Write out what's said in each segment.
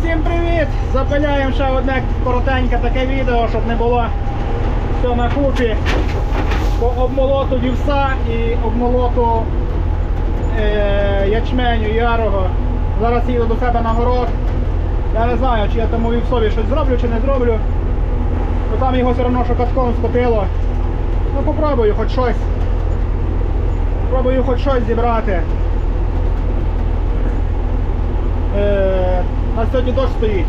Всім привіт! Запиляємо ще одне коротеньке таке відео, щоб не було все на купі. По обмолоту вівса і обмолоту е, ячменю ярого. Зараз їду до себе на город. Я не знаю, чи я тому вівсові щось зроблю, чи не зроблю. Бо там його все одно що катком скотило. Ну попробую хоч щось. Попробую хоч щось зібрати. Е, на сьогодні дощ стоїть.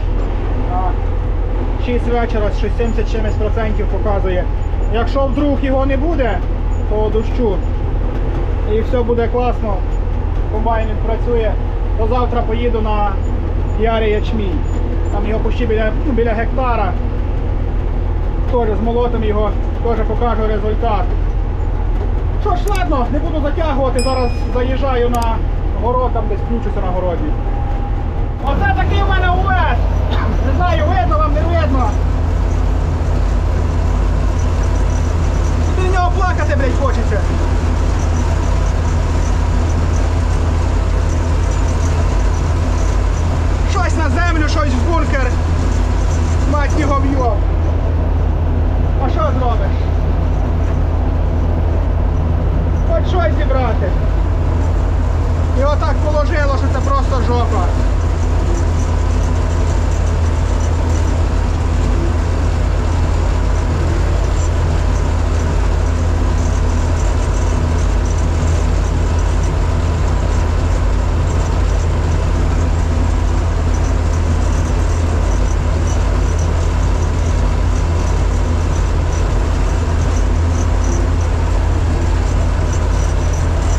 6 вечора, щось 70 чимось процентів показує. Якщо вдруг його не буде, то дощу. І все буде класно. Комбайн працює. То завтра поїду на ярий ячмінь. Там його почти біля, ну, біля гектара. Теж з молотом його теж покажу результат. Що ж, ладно, не буду затягувати, зараз заїжджаю на город, там десь включуся на городі. Оце такий в мене УС. Не знаю, видно вам, не видно. Від нього плакати, блядь, хочеться. Щось на землю, щось в бункер. Мать його в'йоб. А що зробиш? Хоч щось зібрати. І отак положило, що це просто жопа.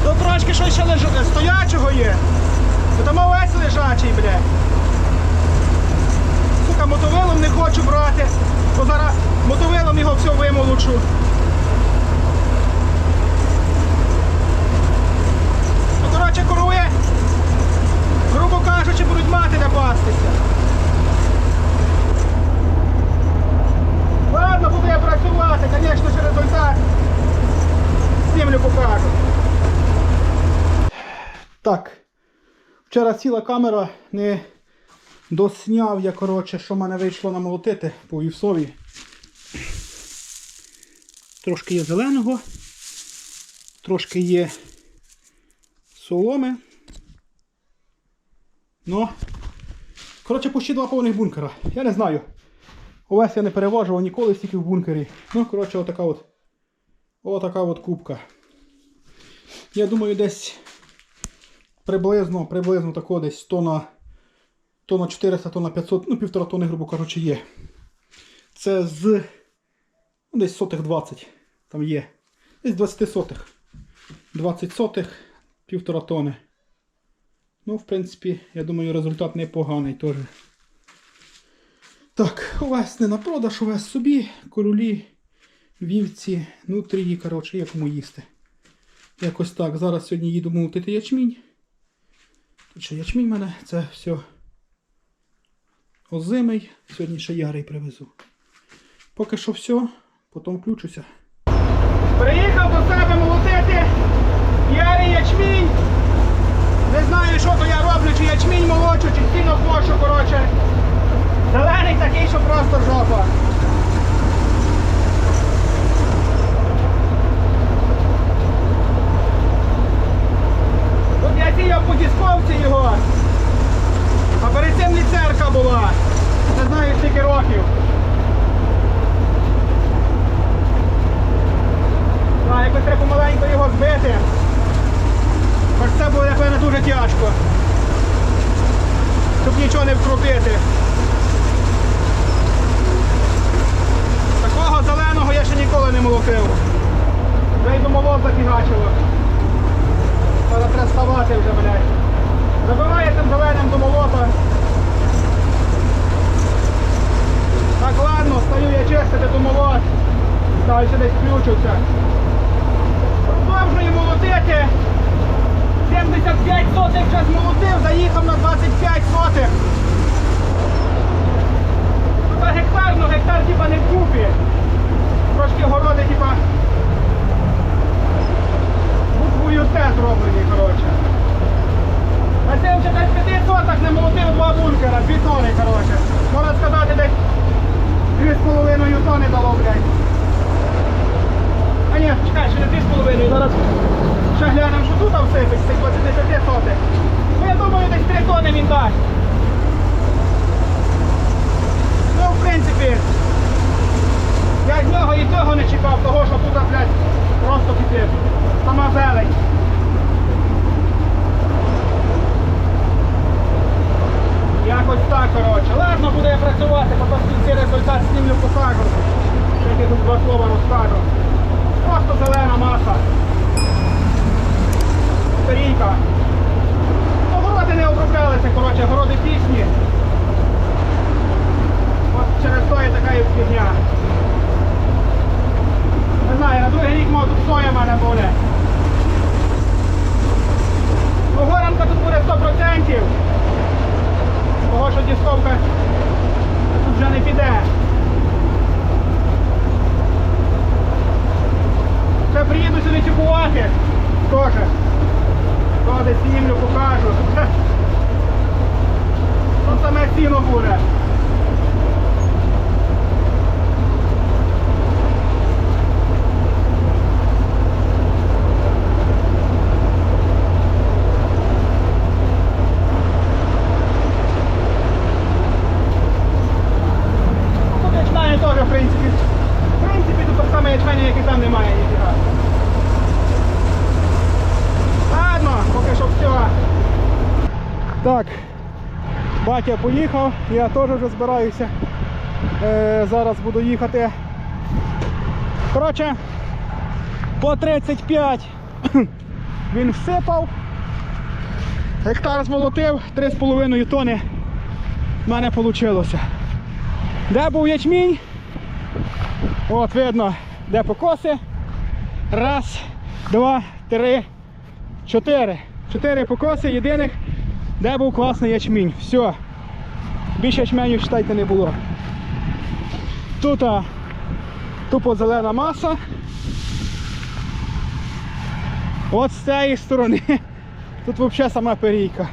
Тут трошки щось ще леж... стоячого є. Бо там овець лежачий, бля. Сука, мотовилом не хочу брати, бо зараз мотовилом його все вимолочу. Ну, коротше, корови, грубо кажучи, будуть мати де пастися. Ладно, буду я працювати, звісно, ще результат. Знімлю покажу. Так. Вчора сіла камера, не досняв я, коротше, що в мене вийшло намолотити по вівсові. Трошки є зеленого, трошки є соломи. Ну, коротше, почти два повних бункера. Я не знаю. Овес я не переважував ніколи стільки в бункері. Ну, коротше, отака от. Отака от кубка. Я думаю, десь приблизно, приблизно тако десь тона, тона 400, тона 500, ну півтора тони, грубо кажучи, є. Це з ну, десь сотих 20 там є. Десь 20 сотих. 20 сотих, півтора тони. Ну, в принципі, я думаю, результат непоганий теж. Так, увесь не на продаж, увесь собі, королі, вівці, нутрії, коротше, як кому їсти. Якось так. Зараз сьогодні їду молотити ячмінь. Тут ще ячмінь в мене, це все озимий. Сьогодні ще ярий привезу. Поки що все, потім включуся. Приїхав до себе молотити ярий ячмінь. Не знаю, що то я роблю, чи ячмінь молочу, чи сіно кошу, коротше. Зелений такий, що просто жопа. Тут я сіяв по дісковці його. А перед цим ліцерка. Не знаю скільки років. А, якось треба помаленько його збити. Хоч це буде, напевно, дуже тяжко. Щоб нічого не вкрутити. Такого зеленого я ще ніколи не молотив. Вже й до молот зафігачило. Треба ставати вже, блядь. Забиває тим зеленим до молота. Так, ладно, стою я чистити, тому Далі десь включився. Продовжую молотити. 75 сотих час молотив, заїхав на 25 сотих. Тут гектар, ну гектар типа не в купі. Трошки городи типа буквою Т зроблені, коротше. На 75 сотах не молотив 2 так. Ну, в принципі, я з нього і того не чекав, того що тут, блядь, просто піти. Сама зелень. Якось так, коротше. Ладно, буде працювати, потім в кінці результат знімлю покажу. Ще я тут два слова розкажу. Просто зелена маса. Коротше, городи пісні. От через то і така і фігня. Не знаю, на другий рік може тут соя в мене буде. Ну, тут буде 100%. Того, що дісковка тут вже не піде. Ще приїду сюди чекувати. Теж. То десь знімлю, покажу. Саме сіно буде. Так батя поїхав, я теж вже збираюся. Е, зараз буду їхати. Коротше, по 35 він всипав. Гектар змолотив, 3,5 тони в мене вийшло. Де був ячмінь? От видно, де покоси. Раз, два, три, чотири. Чотири покоси єдиних, де був класний ячмінь. Все. Більше ячменю, вважайте, не було. Тут а, тупо зелена маса. От з цієї сторони. Тут взагалі сама перійка.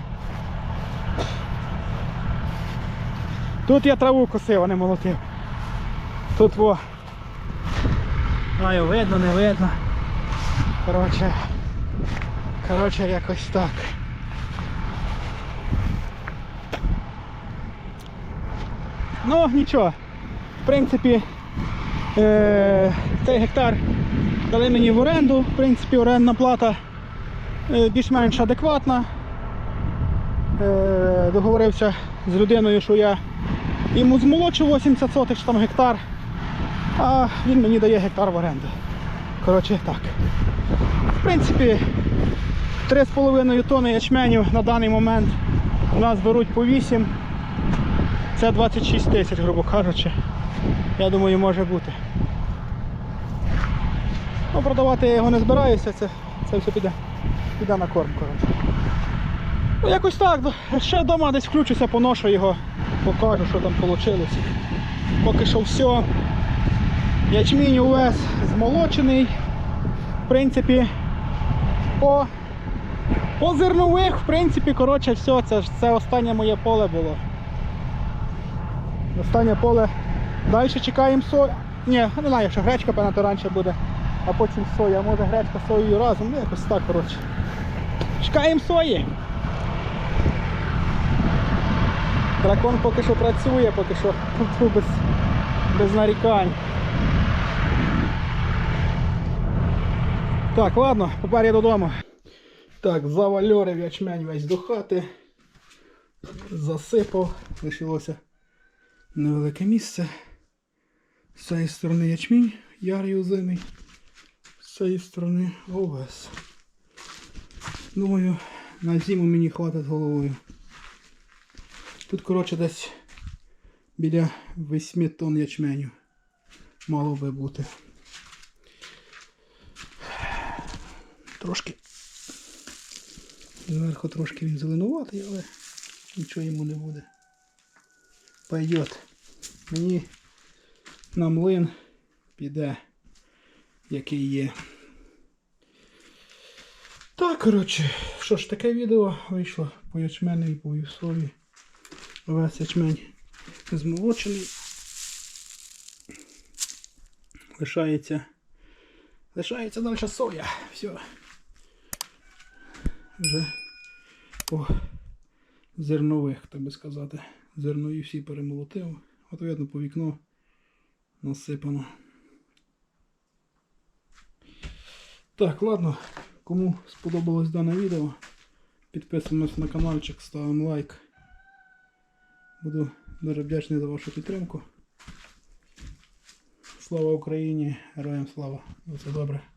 Тут я траву косив, а не молотив. Тут во. Знаю, видно, не видно. Коротше. Коротше, якось так. Ну, нічого. В принципі, е- цей гектар дали мені в оренду. В принципі, орендна плата е, більш-менш адекватна. Е- договорився з людиною, що я йому змолочу 80 сотих там гектар, а він мені дає гектар в оренду. Коротше так. В принципі, 3,5 тонни ячменю на даний момент у нас беруть по 8. Це 26 тисяч, грубо кажучи. Я думаю, може бути. Ну, продавати я його не збираюся, це, це все піде, піде на корм. Коротше. Ну, якось так. Ще вдома десь включуся, поношу його, покажу, що там вийшло. Поки що все. Ячмінь увесь змолочений. В принципі, по, по зернових, в принципі, коротше, все, це, це останнє моє поле було. Останнє поле. Далі чекаємо сою. Ні, не знаю, якщо гречка, певно, раніше буде, а потім соя. Може гречка соєю разом, ну якось так, коротше. Чекаємо сої. Дракон поки що працює, поки що тут без, без нарікань. Так, ладно, попер я додому. Так, завальорив ячмень весь до хати. Засипав, лишилося невелике місце. З цієї сторони ячмінь, ярий озимий. З цієї сторони овес. Думаю, на зиму мені хватить головою. Тут, коротше, десь біля 8 тонн ячменю мало би бути. Трошки. Зверху трошки він зеленуватий, але нічого йому не буде. Пойдет. Мені на млин піде, який є. Так, коротше, що ж, таке відео вийшло по ячменю і по вівсові. Весь ячмень змолочений. Лишається. Лишається далі соя. Все. Вже по зернових, так би сказати. Зернові всі перемолотив. От видно по вікно насипано. Так, ладно. Кому сподобалось дане відео, підписуємось на каналчик, ставимо лайк. Буду дуже вдячний за вашу підтримку. Слава Україні! Героям слава! Все добре.